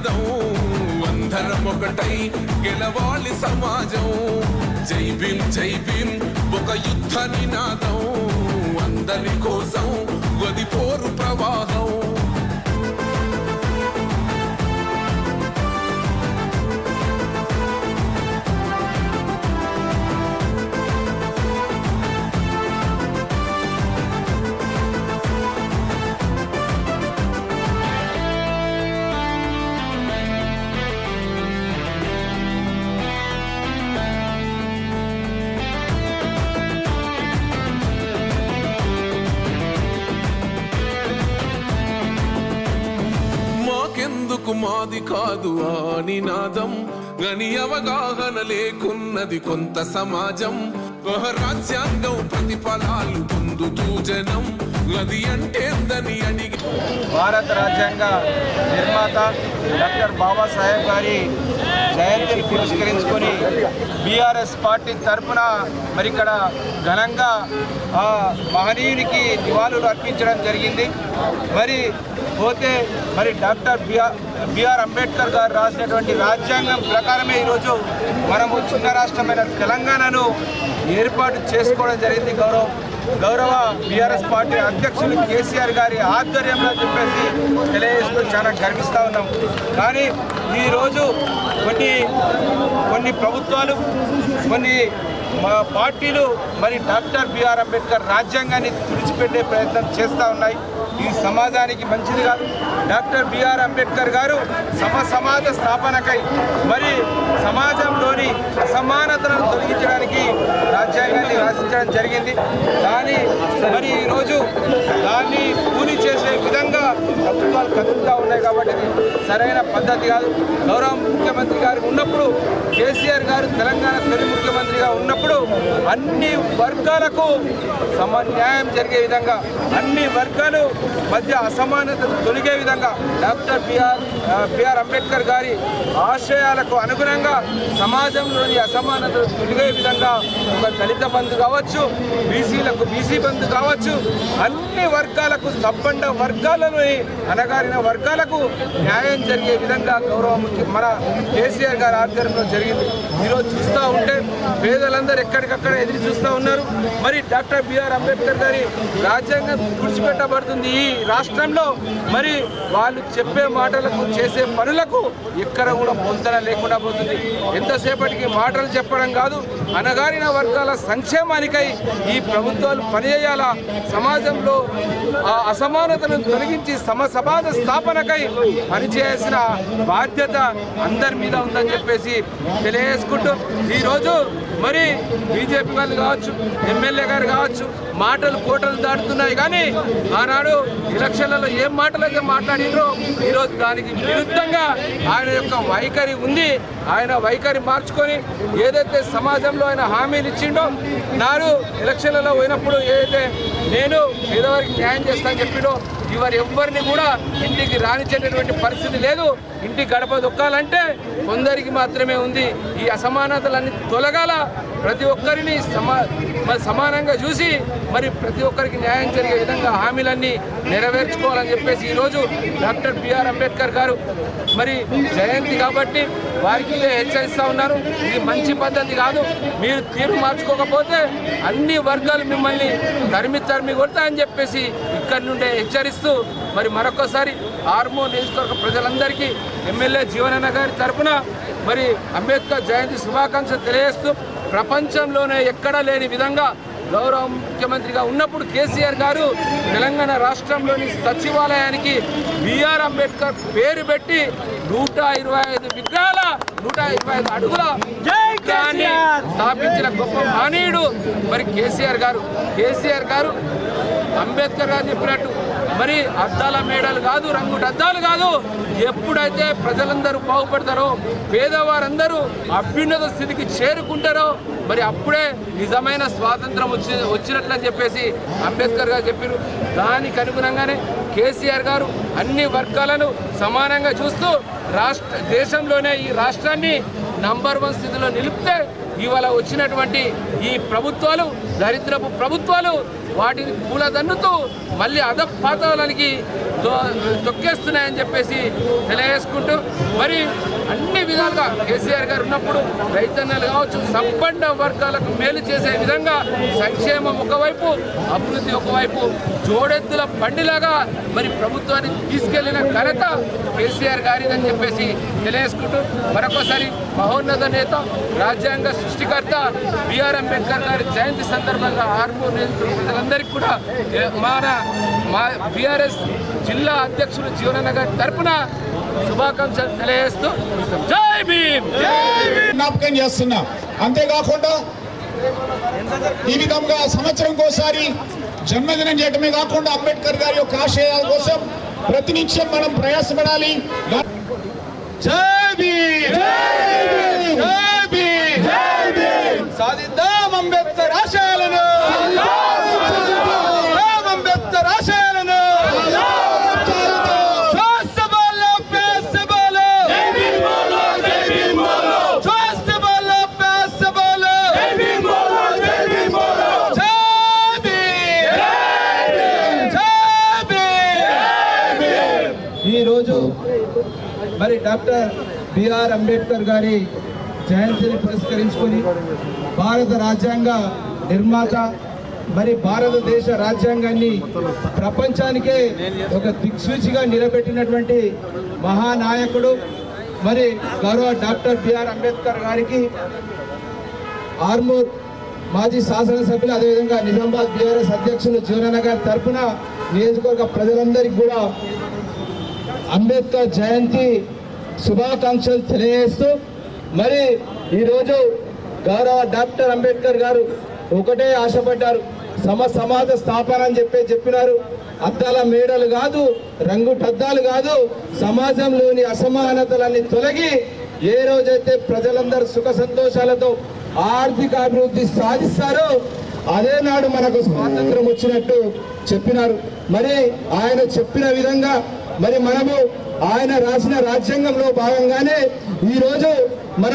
నినాదం అందరం ఒకటై గెలవాలి సమాజం. జై భీం జై భీం ఒక యుద్ధ నినాదం. అందరి కోసం గది పోరు ప్రవాహం మాది కాదు ఆ నినాదం. గని అవగాహన లేకున్నది కొంత సమాజం. రాజ్యాంగం ప్రతిఫలాలు పొందుతూ జనం. అది అంటేందని అడిగి భారత రాజ్యాంగ నిర్మాత డాక్టర్ బాబాసాహెబ్ గారి జయంతిని పురస్కరించుకొని బీఆర్ఎస్ పార్టీ తరఫున మరి ఇక్కడ ఘనంగా ఆ మహనీయునికి నివాళులు అర్పించడం జరిగింది. మరి పోతే మరి డాక్టర్ బిఆర్ బిఆర్ అంబేద్కర్ గారు రాసినటువంటి రాజ్యాంగం ప్రకారమే ఈరోజు మనము చిన్న రాష్ట్రమైన తెలంగాణను ఏర్పాటు చేసుకోవడం జరిగింది. గౌరవం గౌరవ బీఆర్ఎస్ పార్టీ అధ్యక్షులు కేసీఆర్ గారి ఆధ్వర్యంలో చెప్పేసి తెలియజేస్తూ చాలా గర్విస్తూ ఉన్నాం. కానీ ఈరోజు కొన్ని కొన్ని ప్రభుత్వాలు కొన్ని మా పార్టీలు మరి డాక్టర్ బిఆర్ అంబేద్కర్ రాజ్యాంగాన్ని తుడిచిపెట్టే ప్రయత్నం చేస్తూ ఉన్నాయి. ఈ సమాజానికి మంచిది కాదు. డాక్టర్ బిఆర్ అంబేద్కర్ గారు సమ సమాజ స్థాపనకై మరి సమాజంలోని అసమానతలను తొలగించడానికి రాజ్యాంగాన్ని రాసించడం జరిగింది. కానీ మరి ఈరోజు దాన్ని పూని చేసే విధంగా ప్రభుత్వాలు కదులుతూ ఉన్నాయి కాబట్టి సరైన పద్ధతి కాదు. గౌరవ ముఖ్యమంత్రి గారు ఉన్నప్పుడు కేసీఆర్ గారు తెలంగాణ తొలి ముఖ్యమంత్రిగా ఉన్నప్పుడు అన్ని వర్గాలకు సమ న్యాయం జరిగే విధంగా అన్ని వర్గాలు మధ్య అసమానత తొలగే విధంగా డాక్టర్ బిఆర్ బిఆర్ అంబేద్కర్ గారి ఆశయాలకు అనుగుణంగా సమాజంలోని అసమానతలు తొలగే విధంగా ఒక దళిత బంధు కావచ్చు బీసీలకు బీసీ బంధు కావచ్చు అన్ని వర్గాలకు సబ్బండ వర్గాలలోని అనగారిన వర్గాలకు న్యాయం జరిగే విధంగా గౌరవ మన కేసీఆర్ గారి ఆధ్వర్యంలో జరిగింది. ఈరోజు చూస్తూ ఉంటే పేదలందరూ ఎక్కడికక్కడ ఎదురు చూస్తూ ఉన్నారు. మరి డాక్టర్ బిఆర్ అంబేద్కర్ గారి రాజ్యాంగం తుడిచిపెట్టబడుతుంది ఈ రాష్ట్రంలో మరి వాళ్ళు చెప్పే మాటలకు చేసే పనులకు ఎక్కడ కూడా పొంతన లేకుండా పోతుంది. ఎంతసేపటికి మాటలు చెప్పడం కాదు అణగారిన వర్గాల సంక్షేమానికై ఈ ప్రభుత్వాలు పనిచేయాలా? సమాజంలో ఆ అసమానతను తొలగించి సమ సమాజ స్థాపనకై పనిచేయాల్సిన బాధ్యత అందరి మీద ఉందని చెప్పేసి తెలియజేసుకుంటూ ఈరోజు మరి బీజేపీ వాళ్ళు కావచ్చు ఎమ్మెల్యే గారు కావచ్చు మాటలు కోటలు దాటుతున్నాయి. కానీ ఆనాడు ఎలక్షన్లలో ఏం మాటలు అయితే మాట్లాడినో ఈరోజు దానికి విరుద్ధంగా ఆయన యొక్క వైఖరి ఉంది. ఆయన వైఖరి మార్చుకొని ఏదైతే సమాజంలో ఆయన హామీలు ఇచ్చిండో నాడు ఎలక్షన్లలో పోయినప్పుడు ఏదైతే నేను పేదవారికి న్యాయం చేస్తానని చెప్పిడో ఇవారు ఎవ్వరిని కూడా ఇంటికి రానిచ్చేటటువంటి పరిస్థితి లేదు. ఇంటి గడప దొక్కాలంటే కొందరికి మాత్రమే ఉంది. ఈ అసమానతలన్నీ తొలగాల. ప్రతి ఒక్కరిని సమా మరి సమానంగా చూసి మరి ప్రతి ఒక్కరికి న్యాయం జరిగే విధంగా హామీలన్నీ నెరవేర్చుకోవాలని చెప్పేసి ఈరోజు డాక్టర్ బిఆర్ అంబేద్కర్ గారు మరి జయంతి కాబట్టి వారికి హెచ్చరిస్తూ ఉన్నారు. ఇది మంచి పద్ధతి కాదు. మీరు తీరు మార్చుకోకపోతే అన్ని వర్గాలు మిమ్మల్ని తరిమి తరిమి కొడతాయని చెప్పేసి ఇక్కడి నుండే హెచ్చరిస్తూ మరి మరొకసారి ఆర్మో నియోజకవర్గ ప్రజలందరికీ ఎమ్మెల్యే జీవనన్న గారి తరపున మరి అంబేద్కర్ జయంతి శుభాకాంక్షలు తెలియజేస్తూ ప్రపంచంలోనే ఎక్కడా లేని విధంగా గౌరవ ముఖ్యమంత్రిగా ఉన్నప్పుడు కేసీఆర్ గారు తెలంగాణ రాష్ట్రంలోని సచివాలయానికి బిఆర్ అంబేద్కర్ పేరు పెట్టి నూట ఇరవై ఐదు విగ్రహాల నూట ఇరవై ఐదు అడుగుల స్థాపించిన గొప్ప మహనీయుడు మరి కేసీఆర్ గారు. కేసీఆర్ గారు అంబేద్కర్ గారు చెప్పినట్టు మరి అద్దాల మేడలు కాదు రంగుట అద్దాలు కాదు. ఎప్పుడైతే ప్రజలందరూ బాగుపడతారో పేదవారందరూ అభ్యున్నత స్థితికి చేరుకుంటారో మరి అప్పుడే నిజమైన స్వాతంత్రం వచ్చి వచ్చినట్లు అని చెప్పేసి అంబేద్కర్ గారు చెప్పారు దానికి అనుగుణంగానే కేసీఆర్ గారు అన్ని వర్గాలను సమానంగా చూస్తూ రాష్ట్ర దేశంలోనే ఈ రాష్ట్రాన్ని నంబర్ వన్ స్థితిలో నిలిపితే ఇవాళ వచ్చినటువంటి ఈ ప్రభుత్వాలు దరిద్రపు ప్రభుత్వాలు వాటిని కూలదన్నుతూ మళ్ళీ అధపాతాలనికి తొక్కేస్తున్నాయని చెప్పేసి తెలియజేసుకుంటూ మరి అన్ని విధాలుగా కేసీఆర్ గారు ఉన్నప్పుడు రైతన్నలు కావచ్చు సంపన్న వర్గాలకు మేలు చేసే విధంగా సంక్షేమం ఒకవైపు అభివృద్ధి ఒకవైపు జోడెద్దుల బండిలాగా మరి ప్రభుత్వాన్ని తీసుకెళ్ళిన ఘనత కేసీఆర్ గారిదని చెప్పేసి తెలియజేసుకుంటూ మరొకసారి మహోన్నత నేత రాజ్యాంగ సృష్టికర్త బిఆర్ అంబేద్కర్ గారి జయంతి సందర్భంగా ఆర్మూర్ నియోజకవర్గ కూడా మన మా బీఆర్ఎస్ జిల్లా అధ్యక్షుడు జీవనన్న గారి తరపున శుభాకాంక్షలు తెలియజేస్తూ జై భీమ్! జ్ఞాపకం చేస్తున్నా. అంతేకాకుండా ఈ విధంగా సంవత్సరంకోసారి జన్మదినం చేయటమే కాకుండా అంబేద్కర్ గారి యొక్క ఆశయాల కోసం ప్రతినిత్యం మనం ప్రయాసపడాలి. జై భీమ్! జై భీమ్ సాధిద్దాం అంబేద్కర్ ఆశయాలను సాధిద్దాం అంబేద్కర్ ఆశయాలను శ్వాసబాలో పేసబాలో శ్వాసబాలో పేసబాలో జై భీమ్ జై భీమ్ ఈరోజు మరి డాక్టర్ బిఆర్ అంబేద్కర్ గారి జయంతిని పురస్కరించుకొని భారత రాజ్యాంగ నిర్మాత మరి భారతదేశ రాజ్యాంగాన్ని ప్రపంచానికే ఒక దిక్సూచిగా నిలబెట్టినటువంటి మహానాయకుడు మరి గౌరవ డాక్టర్ బిఆర్ అంబేద్కర్ గారికి ఆర్మూర్ మాజీ శాసనసభ్యులు అదేవిధంగా నిజామాబాద్ బీఆర్ఎస్ అధ్యక్షులు జీవనన్న గారి తరఫున నియోజకవర్గ ప్రజలందరికీ కూడా అంబేద్కర్ జయంతి శుభాకాంక్షలు తెలియజేస్తూ మరి ఈరోజు గౌరవ డాక్టర్ అంబేద్కర్ గారు ఒకటే ఆశపడ్డారు. సమ సమాజ స్థాపన అని చెప్పి చెప్పినారు. అద్దాల మేడలు కాదు రంగుటద్దాలు కాదు సమాజంలోని అసమానతలన్నీ తొలగి ఏ రోజైతే ప్రజలందరూ సుఖ సంతోషాలతో ఆర్థిక అభివృద్ధి సాధిస్తారో అదే నాడు మనకు స్వాతంత్రం వచ్చినట్టు చెప్పినారు. మరి ఆయన చెప్పిన విధంగా మరి మనము ఆయన రాసిన రాజ్యాంగంలో భాగంగానే ఈరోజు మన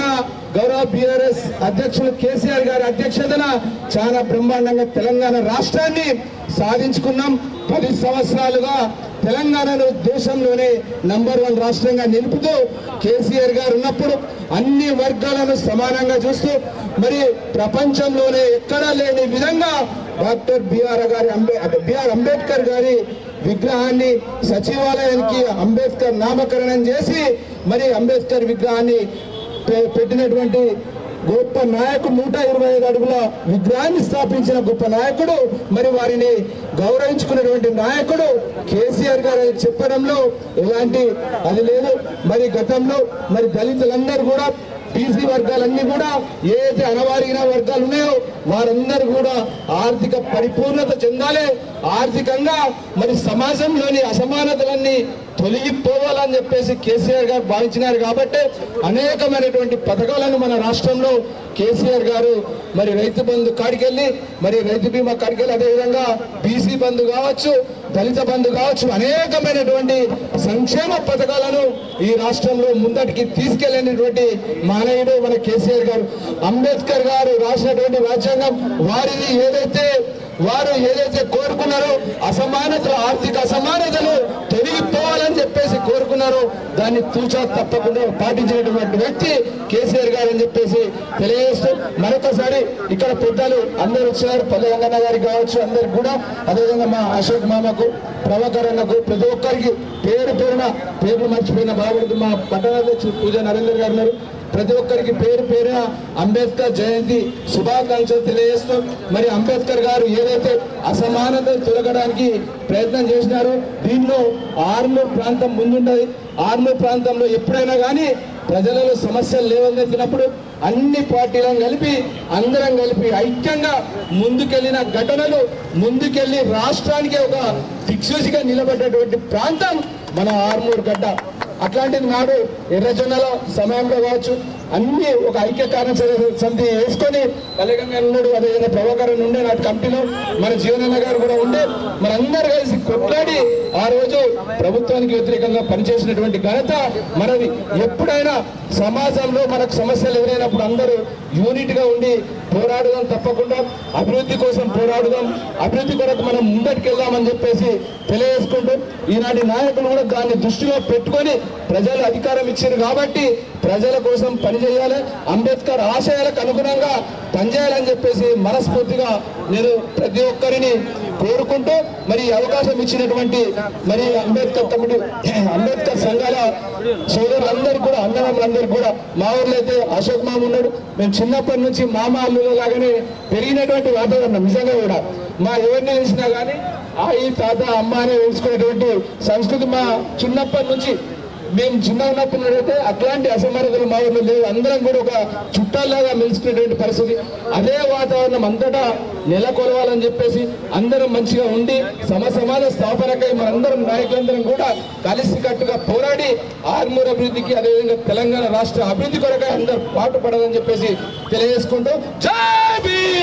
గౌరవ బీఆర్ఎస్ అధ్యక్షులు కేసీఆర్ గారి అధ్యక్షతన చాలా బ్రహ్మాండంగా తెలంగాణ రాష్ట్రాన్ని సాధించుకున్నాం. పది సంవత్సరాలుగా తెలంగాణను దేశంలోనే నంబర్ వన్ రాష్ట్రంగా నిలుపుతూ కేసీఆర్ గారు ఉన్నప్పుడు అన్ని వర్గాలను సమానంగా చూస్తూ మరి ప్రపంచంలోనే ఎక్కడా లేని విధంగా డాక్టర్ బిఆర్ గారి అంబే బిఆర్ అంబేద్కర్ గారి విగ్రహాన్ని సచివాలయానికి అంబేద్కర్ నామకరణం చేసి మరి అంబేద్కర్ విగ్రహాన్ని పెట్టినటువంటి గొప్ప నాయకుడు నూట ఇరవై ఐదు అడుగుల విగ్రహాన్ని స్థాపించిన గొప్ప నాయకుడు మరి వారిని గౌరవించుకున్నటువంటి నాయకుడు కేసీఆర్ గారు చెప్పడంలో ఎలాంటి అది లేదు. మరి గతంలో మరి దళితులందరూ కూడా బీసీ వర్గాలన్నీ కూడా ఏదైతే అనవారిన వర్గాలు ఉన్నాయో వారందరూ కూడా ఆర్థిక పరిపూర్ణత చెందాలి. ఆర్థికంగా మరి సమాజంలోని అసమానతలన్నీ తొలగిపోవాలని చెప్పేసి కేసీఆర్ గారు భావించినారు కాబట్టి అనేకమైనటువంటి పథకాలను మన రాష్ట్రంలో కేసీఆర్ గారు మరి రైతు బంధు కాడికెళ్ళి మరి రైతు బీమా కాడికెళ్ళి అదేవిధంగా బీసీ బంధు కావచ్చు దళిత బంధు కావచ్చు అనేకమైనటువంటి సంక్షేమ పథకాలను ఈ రాష్ట్రంలో ముందటికి తీసుకెళ్ళినటువంటి మానవుడు మన కేసీఆర్ గారు. అంబేద్కర్ గారు రాసినటువంటి రాజ్యాంగం వారిని ఏదైతే వారు ఏదైతే కోరుకున్నారో అసమానతలు ఆర్థిక అసమానతలు తొలగిపోవాలని చెప్పేసి కోరుకున్నారో దాన్ని తూచా తప్పకుండా పాటించినటువంటి వ్యక్తి కేసీఆర్ గారు అని చెప్పేసి తెలియజేస్తూ మరొకసారి ఇక్కడ పెద్దలు అందరు వచ్చారు. పల్లె రంగన్న గారికి కావచ్చు అందరికి కూడా. అదేవిధంగా మా అశోక్ మామకు ప్రభాకర్ అన్నకు ప్రతి ఒక్కరికి పేరు పేరున పేర్లు మర్చిపోయిన బాబుడికి మా పట్టణాధ్యక్షులు పూజ నరేందర్ గారు ఉన్నారు. ప్రతి ఒక్కరికి పేరు పేరున అంబేద్కర్ జయంతి శుభాకాంక్షలు తెలియజేస్తూ మరి అంబేద్కర్ గారు ఏదైతే అసమానత తొలగడానికి ప్రయత్నం చేసినారో దీనిలో ఆర్మూర్ ప్రాంతం ముందుండదు. ఆర్మూర్ ప్రాంతంలో ఎప్పుడైనా కానీ ప్రజలలో సమస్యలు లేవనెత్తినప్పుడు అన్ని పార్టీలను కలిపి అందరం కలిపి ఐక్యంగా ముందుకెళ్ళిన ఘటనలు ముందుకెళ్ళి రాష్ట్రానికి ఒక దిక్సూచిగా నిలబడ్డటువంటి ప్రాంతం మన ఆర్మూర్ గడ్డ. అట్లాంటిది నాడు ఎర్రజొన్నల సమయంలో కావచ్చు అన్ని ఒక ఐక్య కార్యాచరణ సమితి వేసుకొని పల్లెగంగా ఉన్నాడు అదేవిధంగా ప్రభాకరన్ ఉండే నాటి కమిటీలో మన జీవనన్న గారు కూడా ఉండే మనందరూ కలిసి కొట్లాడి ఆ రోజు ప్రభుత్వానికి వ్యతిరేకంగా పనిచేసినటువంటి ఘనత మనది ఎప్పుడైనా సమాజంలో మనకు సమస్యలు ఎదురైనప్పుడు అందరూ యూనిట్గా ఉండి పోరాడుదాం తప్పకుండా అభివృద్ధి కోసం పోరాడుదాం అభివృద్ధి కొరకు మనం ముందటికెళ్దామని చెప్పేసి తెలియజేసుకుంటూ ఈనాటి నాయకులు కూడా దాన్ని దృష్టిలో పెట్టుకొని ప్రజలు అధికారం ఇచ్చారు కాబట్టి ప్రజల కోసం పనిచేయాలి అంబేద్కర్ ఆశయాలకు అనుగుణంగా పనిచేయాలని చెప్పేసి మనస్ఫూర్తిగా నేను ప్రతి ఒక్కరిని కోరుకుంటూ మరి అవకాశం ఇచ్చినటువంటి మరి అంబేద్కర్ కమిటీ అంబేద్కర్ సంఘాల సోదరులందరికీ కూడా అన్నదమ్ములందరికీ కూడా మా ఊర్లో అయితే అశోక్ మామ ఉన్నాడు. మేము చిన్నప్పటి నుంచి మామ అల్లులో లాగానే పెరిగినటువంటి వాతావరణం నిజంగా కూడా. మా ఎవరిని తెలిసినా కానీ ఆ ఈ తాత అమ్మ అనే తెలుసుకునేటువంటి సంస్కృతి మా చిన్నప్పటి నుంచి మేము చిన్నగా ఉన్నప్పుడు అయితే అట్లాంటి అసమానతలు మా ఊళ్ళో లేవు. అందరం కూడా ఒక చుట్టాల్లాగా మెలిసినటువంటి పరిస్థితి. అదే వాతావరణం అంతటా నెలకొలవాలని చెప్పేసి అందరం మంచిగా ఉండి సమసమాన స్థాపనకై మనందరం నాయకులందరం కూడా కలిసికట్టుగా పోరాడి ఆర్మూర్ అభివృద్ధికి అదేవిధంగా తెలంగాణ రాష్ట్ర అభివృద్ధి కొరకై అందరూ పాటుపడాలని చెప్పేసి తెలియజేసుకుంటూ జై